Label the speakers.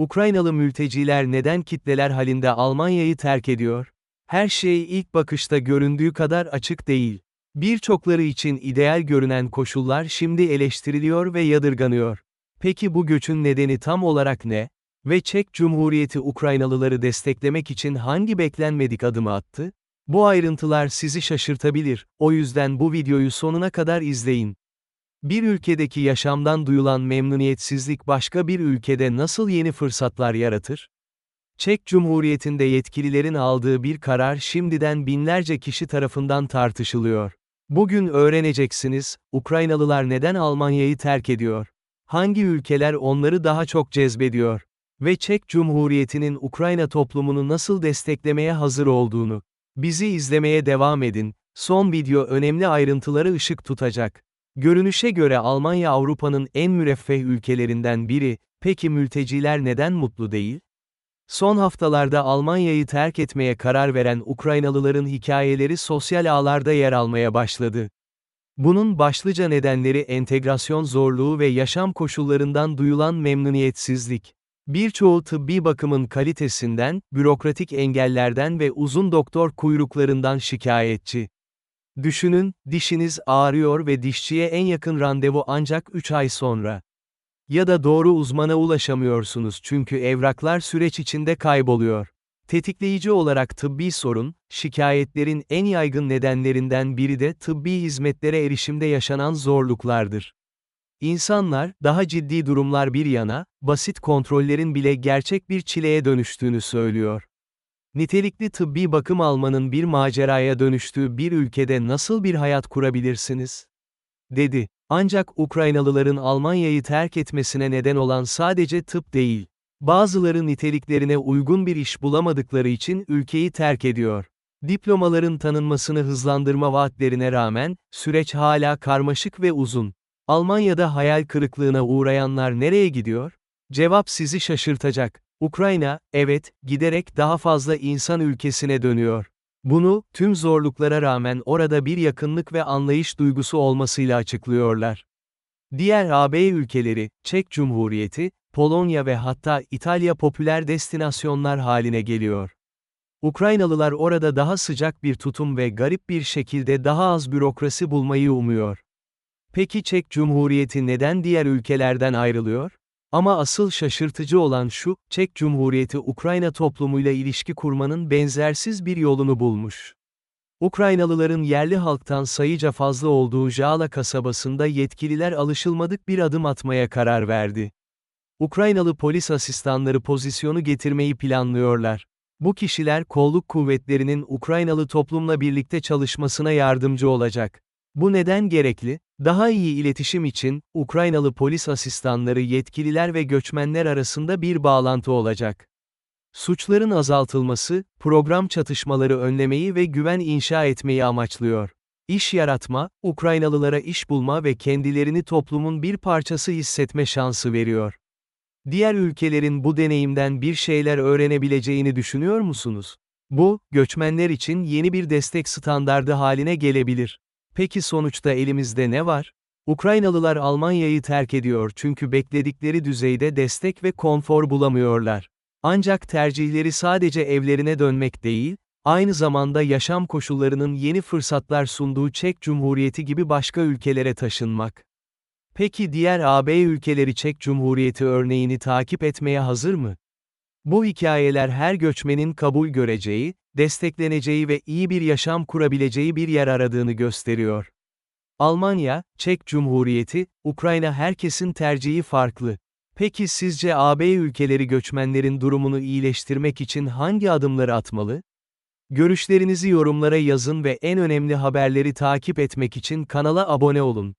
Speaker 1: Ukraynalı mülteciler neden kitleler halinde Almanya'yı terk ediyor? Her şey ilk bakışta göründüğü kadar açık değil. Birçokları için ideal görünen koşullar şimdi eleştiriliyor ve yadırganıyor. Peki bu göçün nedeni tam olarak ne? Ve Çek Cumhuriyeti Ukraynalıları desteklemek için hangi beklenmedik adımı attı? Bu ayrıntılar sizi şaşırtabilir, o yüzden bu videoyu sonuna kadar izleyin. Bir ülkedeki yaşamdan duyulan memnuniyetsizlik başka bir ülkede nasıl yeni fırsatlar yaratır? Çek Cumhuriyeti'nde yetkililerin aldığı bir karar şimdiden binlerce kişi tarafından tartışılıyor. Bugün öğreneceksiniz, Ukraynalılar neden Almanya'yı terk ediyor? Hangi ülkeler onları daha çok cezbediyor? Ve Çek Cumhuriyeti'nin Ukrayna toplumunu nasıl desteklemeye hazır olduğunu. Bizi izlemeye devam edin, son video önemli ayrıntıları ışık tutacak. Görünüşe göre Almanya Avrupa'nın en müreffeh ülkelerinden biri, peki mülteciler neden mutlu değil? Son haftalarda Almanya'yı terk etmeye karar veren Ukraynalıların hikayeleri sosyal ağlarda yer almaya başladı. Bunun başlıca nedenleri entegrasyon zorluğu ve yaşam koşullarından duyulan memnuniyetsizlik. Birçoğu tıbbi bakımın kalitesinden, bürokratik engellerden ve uzun doktor kuyruklarından şikayetçi. Düşünün, dişiniz ağrıyor ve dişçiye en yakın randevu ancak 3 ay sonra. Ya da doğru uzmana ulaşamıyorsunuz çünkü evraklar süreç içinde kayboluyor. Tetikleyici olarak tıbbi sorun, şikayetlerin en yaygın nedenlerinden biri de tıbbi hizmetlere erişimde yaşanan zorluklardır. İnsanlar, daha ciddi durumlar bir yana, basit kontrollerin bile gerçek bir çileye dönüştüğünü söylüyor. Nitelikli tıbbi bakım almanın bir maceraya dönüştüğü bir ülkede nasıl bir hayat kurabilirsiniz? dedi. Ancak Ukraynalıların Almanya'yı terk etmesine neden olan sadece tıp değil. Bazıları niteliklerine uygun bir iş bulamadıkları için ülkeyi terk ediyor. Diplomaların tanınmasını hızlandırma vaatlerine rağmen, süreç hala karmaşık ve uzun. Almanya'da hayal kırıklığına uğrayanlar nereye gidiyor? Cevap sizi şaşırtacak. Ukrayna, evet, giderek daha fazla insan ülkesine dönüyor. Bunu, tüm zorluklara rağmen orada bir yakınlık ve anlayış duygusu olmasıyla açıklıyorlar. Diğer AB ülkeleri, Çek Cumhuriyeti, Polonya ve hatta İtalya popüler destinasyonlar haline geliyor. Ukraynalılar orada daha sıcak bir tutum ve garip bir şekilde daha az bürokrasi bulmayı umuyor. Peki Çek Cumhuriyeti neden diğer ülkelerden ayrılıyor? Ama asıl şaşırtıcı olan şu, Çek Cumhuriyeti Ukrayna toplumuyla ilişki kurmanın benzersiz bir yolunu bulmuş. Ukraynalıların yerli halktan sayıca fazla olduğu Jala kasabasında yetkililer alışılmadık bir adım atmaya karar verdi. Ukraynalı polis asistanları pozisyonu getirmeyi planlıyorlar. Bu kişiler kolluk kuvvetlerinin Ukraynalı toplumla birlikte çalışmasına yardımcı olacak. Bu neden gerekli? Daha iyi iletişim için, Ukraynalı polis asistanları yetkililer ve göçmenler arasında bir bağlantı olacak. Suçların azaltılması, program çatışmaları önlemeyi ve güven inşa etmeyi amaçlıyor. İş yaratma, Ukraynalılara iş bulma ve kendilerini toplumun bir parçası hissetme şansı veriyor. Diğer ülkelerin bu deneyimden bir şeyler öğrenebileceğini düşünüyor musunuz? Bu, göçmenler için yeni bir destek standardı haline gelebilir. Peki sonuçta elimizde ne var? Ukraynalılar Almanya'yı terk ediyor çünkü bekledikleri düzeyde destek ve konfor bulamıyorlar. Ancak tercihleri sadece evlerine dönmek değil, aynı zamanda yaşam koşullarının yeni fırsatlar sunduğu Çek Cumhuriyeti gibi başka ülkelere taşınmak. Peki diğer AB ülkeleri Çek Cumhuriyeti örneğini takip etmeye hazır mı? Bu hikayeler her göçmenin kabul göreceği, destekleneceği ve iyi bir yaşam kurabileceği bir yer aradığını gösteriyor. Almanya, Çek Cumhuriyeti, Ukrayna herkesin tercihi farklı. Peki sizce AB ülkeleri göçmenlerin durumunu iyileştirmek için hangi adımları atmalı? Görüşlerinizi yorumlara yazın ve en önemli haberleri takip etmek için kanala abone olun.